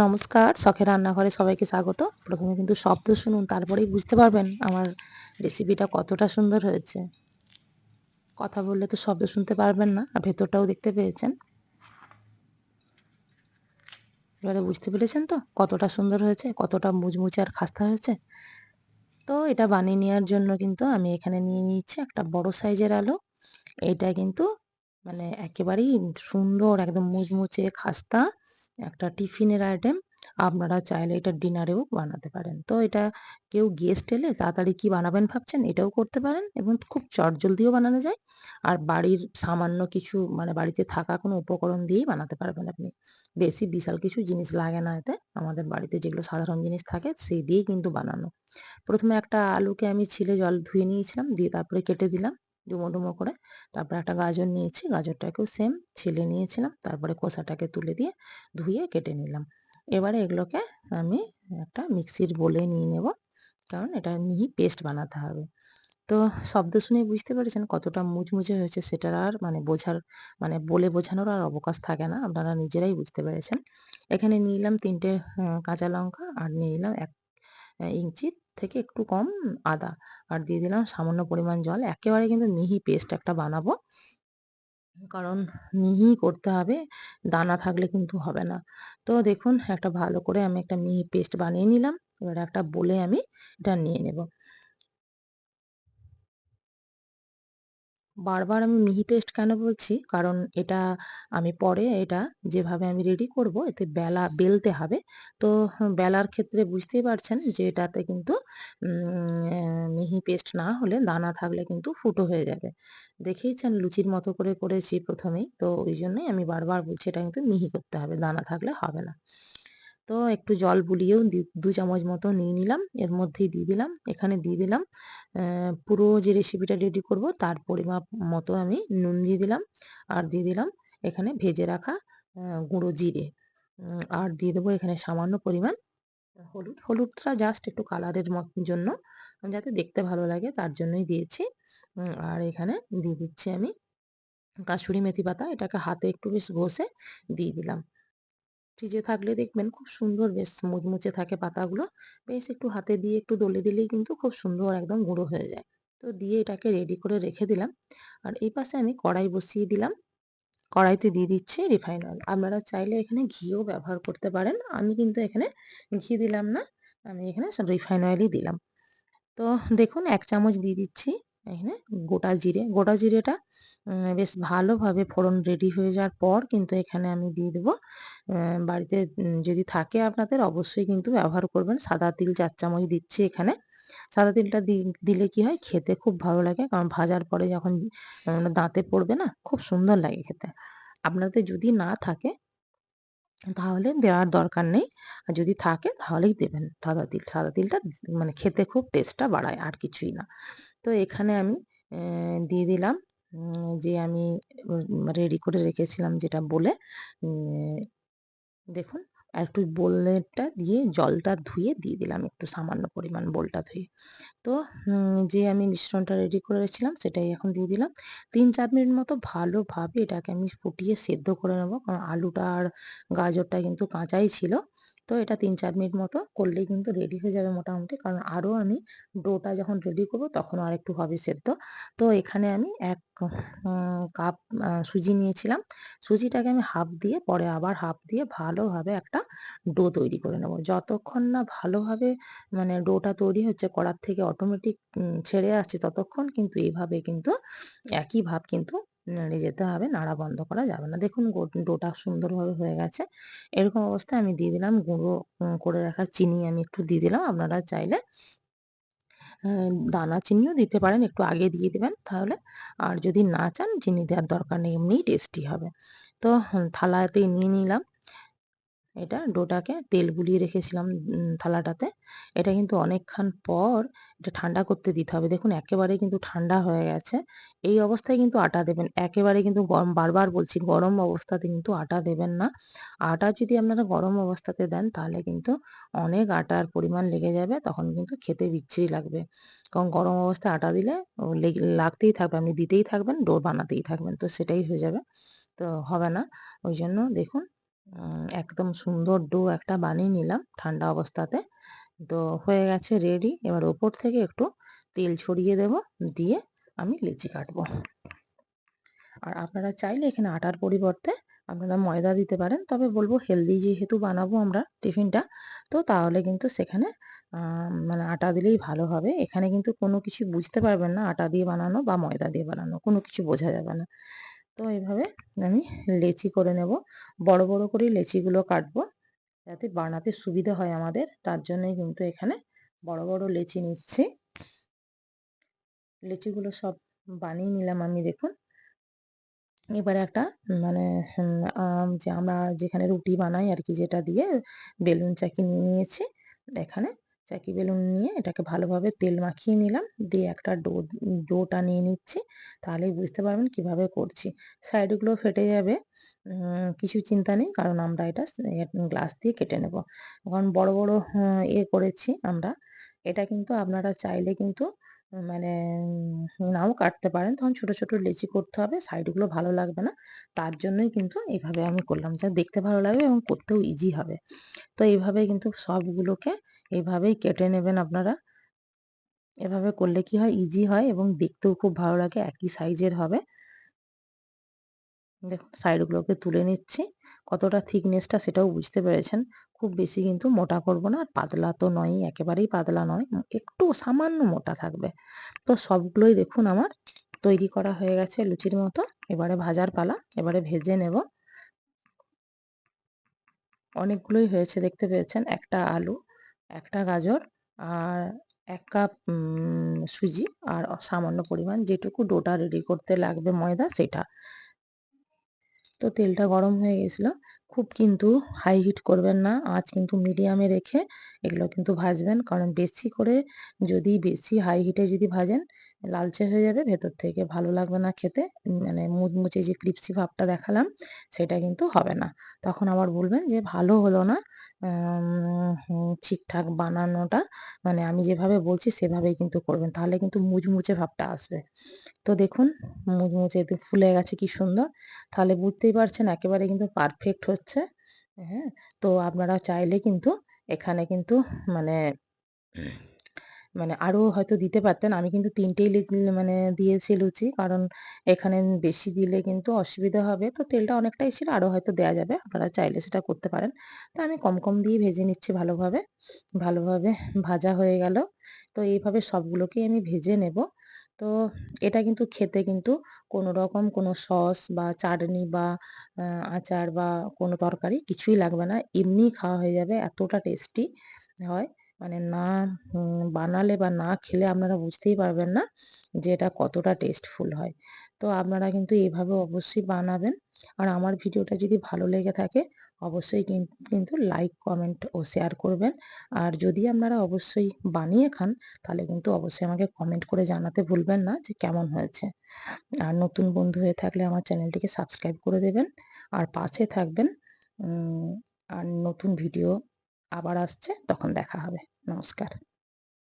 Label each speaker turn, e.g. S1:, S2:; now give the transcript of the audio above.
S1: নমস্কার, শখের রান্নাঘরে সবাইকে স্বাগত। প্রথমে কিন্তু শব্দ শুনুন, তারপরেই বুঝতে পারবেন আমার রেসিপিটা কতটা সুন্দর হয়েছে। কথা বললে তো শব্দ শুনতে পারবেন না, আর ভেতরটাও দেখতে পেয়েছেন। এবারে বুঝতে পেরেছেন তো কতটা সুন্দর হয়েছে, কতটা মুচমুচে আর খাস্তা হয়েছে? তো এটা বানিয়ে নেওয়ার জন্য কিন্তু আমি এখানে নিয়ে নিচ্ছি একটা বড় সাইজের আলু। এইটা কিন্তু মানে একেবারেই সুন্দর, একদম মুচমুচে খাস্তা। একটা টিফিনের আইটেম আপনারা চাইলে এটা ডিনারেও বানাতে পারেন। তো এটা কেউ গেস্ট এলে তাড়াতাড়ি কি বানাবেন ভাবছেন? এটাও করতে পারেন এবং খুব চটজলদিও বানানো যায়। আর বাড়ির সামান্য কিছু মানে বাড়িতে থাকা কোনো উপকরণ দিয়েই বানাতে পারবেন আপনি। বেশি বিশাল কিছু জিনিস লাগে না এতে। আমাদের বাড়িতে যেগুলো সাধারণ জিনিস থাকে সেই দিয়েই কিন্তু বানানো। প্রথমে একটা আলুকে আমি ছিলে জল ধুয়ে নিয়েছিলাম, দিয়ে তারপরে কেটে দিলাম। ডুমো ডুমো করে। তারপর একটা গাজর নিয়েছি, গাজরটাকেও সেম ছিলে নিয়েছিলাম। তারপরে খোসাটাকে তুলে দিয়ে ধুয়ে কেটে নিলাম। এবারে এগুলোকে আমি একটা মিক্সির বলে নিয়ে নেব, কারণ এটা মিহি পেস্ট বানাতে হবে। তো শব্দ শুনে বুঝতে পেরেছেন কতটা মুচমুচে হয়েছে সেটার আর মানে বোঝার মানে বলে বোঝানোর আর অবকাশ থাকে না, আপনারা নিজেরাই বুঝতে পেরেছেন। এখানে নিলাম তিনটে কাঁচা লঙ্কা আর নিলাম এক ইঞ্চি থেকে একটু কম আদা। আর দিয়ে দিলাম সামান্য পরিমাণ জল। একেবারে কিন্তু মিহি পেস্ট একটা বানাবো। কারণ মিহি করতে হবে, দানা থাকলে কিন্তু হবে না। তো দেখুন, একটা ভালো করে আমি একটা মিহি পেস্ট বানিয়ে নিলাম। এবার একটা বলে আমি এটা নিয়ে নেব। বারবার আমি মিহি পেস্ট কেন বলছি? কারণ এটা আমি পরে এটা যেভাবে আমি রেডি করব, এতে বেলা বেলতে হবে। তো বেলার ক্ষেত্রে বুঝতেই পারছেন যে এটাতে কিন্তু মিহি পেস্ট না হলে দানা থাকলে কিন্তু ফুটো হয়ে যাবে। দেখেইছেন লুচির মতো করে করেছি প্রথমেই। তো ওই জন্যই আমি বারবার বলছি এটা কিন্তু মিহি করতে হবে, দানা থাকলে হবে না। তো একটু জল বুলিয়েও দু চামচ মতো নিয়ে নিলাম। এর মধ্যেই দিয়ে দিলাম, এখানে দিয়ে দিলাম পুরো যে রেসিপিটা রেডি করব তার পরিমাপ মতো আমি নুন দিয়ে দিলাম আর দিয়ে দিলাম এখানে ভেজে রাখা গুঁড়ো জিরে। আর দিয়ে দেবো এখানে সামান্য পরিমাণ হলুদ। হলুদটা জাস্ট একটু কালারের জন্য, যাতে দেখতে ভালো লাগে তার জন্যই দিয়েছি। আর এখানে দিয়ে দিচ্ছি আমি কাসুরি মেথি পাতা, এটাকে হাতে একটু বেশ ঘষে দিয়ে দিলাম। ফ্রিজে থাকলে দেখবেন খুব সুন্দর বেশ মুচমুচে থাকে পাতাগুলো। বেশ একটু হাতে দিয়ে একটু দলে দিলেই কিন্তু খুব সুন্দর একদম গুঁড়ো হয়ে যায়। তো দিয়ে এটাকে রেডি করে রেখে দিলাম। আর এই পাশে আমি কড়াই বসিয়ে দিলাম। কড়াইতে দিয়ে দিচ্ছি রিফাইন অয়েল আপনারা চাইলে এখানে ঘিও ব্যবহার করতে পারেন। আমি কিন্তু এখানে ঘি দিলাম না। আমি এখানে রিফাইন অয়েলই দিলাম। তো দেখুন, এক চামচ দিয়ে দিচ্ছি। এখানে গোটা জিরে, গোটা জিরেটা বেশ ভালোভাবে ফোড়ন রেডি হয়ে যাওয়ার পর কিন্তু এখানে আমি দিয়ে দেবো বাড়িতে যদি থাকে আপনাদের অবশ্যই কিন্তু ব্যবহার করবেন। সাদা তিল চার চামচ দিচ্ছি এখানে। সাদা তিলটা দিলে কি হয়, খেতে খুব ভালো লাগে, কারণ ভাজার পরে যখন দাঁতে পড়বে না, খুব সুন্দর লাগে খেতে। আপনাদের যদি না থাকে, তাহলে দেওয়ার দরকার নেই। আর যদি থাকে, তাহলেই দেবেন সাদা তিল। সাদা তিলটা মানে খেতে খুব টেস্টটা বাড়ায়, আর কিছুই না। তো এখানে আমি দিয়ে দিলাম যে আমি রেডি করে রেখেছিলাম যেটা বলে দেখুন, আর একটু বোলটা দিয়ে জলটা ধুয়ে দিয়ে দিলাম একটু সামান্য পরিমাণ বোলটা ধুয়ে। তো যে আমি মিশ্রণটা রেডি করেছিলাম সেটাই এখন দিয়ে দিলাম। তিন চার মিনিট মতো ভালোভাবে এটাকে আমি ফুটিয়ে সেদ্ধ করে নেব, কারণ আলুটা আর গাজরটা কিন্তু কাঁচাই ছিল। তো এটা তিন চার মিনিট মতো করলেই কিন্তু রেডি হয়ে যাবে মোটামুটি। কারণ আরও আমি ডোটা যখন রেডি করব তখন আর একটু হবে সেদ্ধ। তো এখানে আমি এক কাপ সুজি নিয়েছিলাম। সুজিটাকে আমি হাফ দিয়ে পরে আবার হাফ দিয়ে ভালোভাবে একটা ডো তৈরি করে নেব। যতক্ষণ না ভালোভাবে মানে ডোটা তৈরি হচ্ছে, কড়ার থেকে অটোমেটিক ছেড়ে আসছে ততক্ষণ কিন্তু এইভাবে কিন্তু একই ভাব কিন্তু নেড়ে যেতে হবে, নাড়া বন্ধ করা যাবে না। দেখুন ডোটা সুন্দরভাবে হয়ে গেছে। এরকম অবস্থায় আমি দিয়ে দিলাম গুঁড়ো করে রাখা চিনি আমি একটু দিয়ে দিলাম। আপনারা চাইলে দানা চিনিও দিতে পারেন, একটু আগে দিয়ে দেবেন তাহলে। আর যদি না চান, চিনি দেওয়ার দরকার নেই, এমনিই টেস্টি হবে। তো, থালাতে নিয়ে নিলাম। এটা ডোটাকে তেল বুলিয়ে রেখেছিলাম থালাটাতে। এটা কিন্তু অনেকক্ষণ পর এটা ঠান্ডা করতে দিতে হবে। দেখুন একেবারে কিন্তু ঠান্ডা হয়ে গেছে। এই অবস্থায় কিন্তু আটা দেবেন। একেবারে কিন্তু গরম, বারবার বলছি, গরম অবস্থাতে কিন্তু আটা দেবেন না। আটা যদি আপনারা গরম অবস্থাতে দেন, তাহলে কিন্তু অনেক আটার পরিমাণ লেগে যাবে, তখন কিন্তু খেতে বিচ্ছিরি লাগবে। কারণ গরম অবস্থায় আটা দিলে লাগতেই থাকবে, আপনি দিতেই থাকবেন ডো বানাতেই থাকবেন, তো সেটাই হয়ে যাবে। তো হবে না। ওই জন্য দেখুন একদম সুন্দর ডো একটা বানিয়ে নিলাম ঠান্ডা অবস্থাতে। তো হয়ে গেছে রেডি। এবার ওপর থেকে একটু তেল ছড়িয়ে দেব। দিয়ে আমি লেচি কাটবো। আর আপনারা চাইলে এখানে আটার পরিবর্তে আপনারা ময়দা দিতে পারেন। তবে বলব হেলদি যেহেতু বানাবো আমরা টিফিনটা, তো তাহলে কিন্তু সেখানে মানে আটা দিলেই ভালো হবে। এখানে কিন্তু কোনো কিছু বুঝতে পারবেন না আটা দিয়ে বানানো বা ময়দা দিয়ে বানানো। কোনো কিছু বোঝা যাবে না। তো এভাবে আমি লেচি করে নেব। বড়, বড় করেই লেচিগুলো কাটবো। যাতে বানাতে সুবিধা হয় আমাদের। তার জন্যই কিন্তু এখানে বড়, বড় লেচি নিচ্ছি। লেচিগুলো সব বানিয়ে নিলাম আমি দেখুন। এবারে একটা মানে যে আমরা যেখানে রুটি বানাই আর কি যেটা দিয়ে বেলুন চাকি নিয়ে নিয়েছি। এখানে চাকি বেলুন নিয়ে এটাকে ভালোভাবে তেল মাখিয়ে নিলাম। দিয়ে একটা ডো ডোটা নিয়ে নিচ্ছি। তাহলেই বুঝতে পারবেন কীভাবে করছি। সাইডগুলো ফেটে যাবে। কিছু চিন্তা নেই। কারণ আমরা এটা গ্লাস দিয়ে কেটে নেব। কারণ বড়, বড় ইয়ে করেছি আমরা। এটা কিন্তু আপনারা চাইলে কিন্তু মানে নাও কাটতে পারেন। তখন ছোট, ছোট লেচি করতে হবে। সাইডগুলো ভালো লাগবে না। তার জন্যই কিন্তু এইভাবে আমি করলাম। যা দেখতে ভালো লাগবে এবং করতেও ইজি হবে। তো এইভাবে কিন্তু সবগুলোকে এইভাবেই কেটে নেবেন আপনারা। এভাবে করলে কি হয় ইজি হয় এবং দেখতেও খুব ভালো লাগে। একই সাইজের হবে। দেখুন সাইডগুলোকে তুলে নিচ্ছি। কতটা থিকনেসটা সেটাও বুঝতে পেরেছেন। খুব বেশি কিন্তু মোটা করব না। আর পাতলা তো নয়ই, একেবারেই পাতলা নয়। একটু সামান্য মোটা থাকবে। তো সবগুলোই দেখুন আমার তৈরি করা হয়ে গেছে লুচির মতো। এবারে ভাজার পালা। এবারে ভেজে নেব। অনেকগুলোই হয়েছে দেখতে পেয়েছেন। একটা আলু, একটা গাজর আর এক কাপ সুজি আর সামান্য পরিমাণ যেটুকু ডোটা রেডি করতে লাগবে ময়দা সেটা। তো তেলটা গরম হয়ে গেছিল। খুব কিন্তু হাই হিট করবেন না। আঁচ কিন্তু মিডিয়ামে রেখে এগুলো কিন্তু ভাজবেন। কারণ বেশি করে যদি বেশি হাই হিটে যদি ভাজেন, লালচে হয়ে যাবে ভেতর থেকে ভালো লাগবে না খেতে। মানে মুচমুচে যে ক্রিপসি ভাবটা দেখালাম, সেটা কিন্তু হবে না। তখন আবার বলবেন যে, ভালো হলো না। ঠিকঠাক বানানোটা মানে আমি যেভাবে বলছি, সেভাবেই কিন্তু করবেন। তাহলে কিন্তু মুচমুচে ভাবটা আসবে। তো দেখুন, মুচমুচে ফুলে গেছে, কি সুন্দর। তাহলে বুঝতেই পারছেন, একেবারে কিন্তু পারফেক্ট হচ্ছে। হ্যাঁ? তো আপনারা চাইলে কিন্তু এখানে কিন্তু মানে মানে আরও হয়তো দিতে পারতেন। আমি কিন্তু তিনটেই মানে দিয়েছি লুচি। কারণ এখানে বেশি দিলে কিন্তু অসুবিধা হবে। তো তেলটা অনেকটাই ছিল আরও হয়তো দেয়া যাবে। আপনারা চাইলে সেটা করতে পারেন। তো আমি কম, কম দিয়েই ভেজে নিচ্ছি ভালোভাবে। ভালোভাবে ভাজা হয়ে গেল। তো এইভাবে সবগুলোকেই আমি ভেজে নেব। তো এটা কিন্তু খেতে কিন্তু কোনো রকম কোনো সস বা চাটনি বা আচার বা কোনো তরকারি কিছুই লাগবে না। এমনিই খাওয়া হয়ে যাবে। এতটা টেস্টি হয়। মানে না বানালে বা না খেলে আপনারা বুঝতেই পারবেন না যে এটা কতটা টেস্টফুল হয়। তো আপনারা কিন্তু এভাবে অবশ্যই বানাবেন। আর আমার ভিডিওটা যদি ভালো লেগে থাকে অবশ্যই কিন্তু লাইক, কমেন্ট ও শেয়ার করবেন। আর যদি আপনারা অবশ্যই বানিয়ে খান তাহলে কিন্তু অবশ্যই আমাকে কমেন্ট করে জানাতে ভুলবেন না যে কেমন হয়েছে। আর নতুন বন্ধু হয়ে থাকলে আমার চ্যানেলটিকে সাবস্ক্রাইব করে দেবেন। আর পাশে থাকবেন। আর নতুন ভিডিও আবার আসছে তখন দেখা হবে। নমস্কার।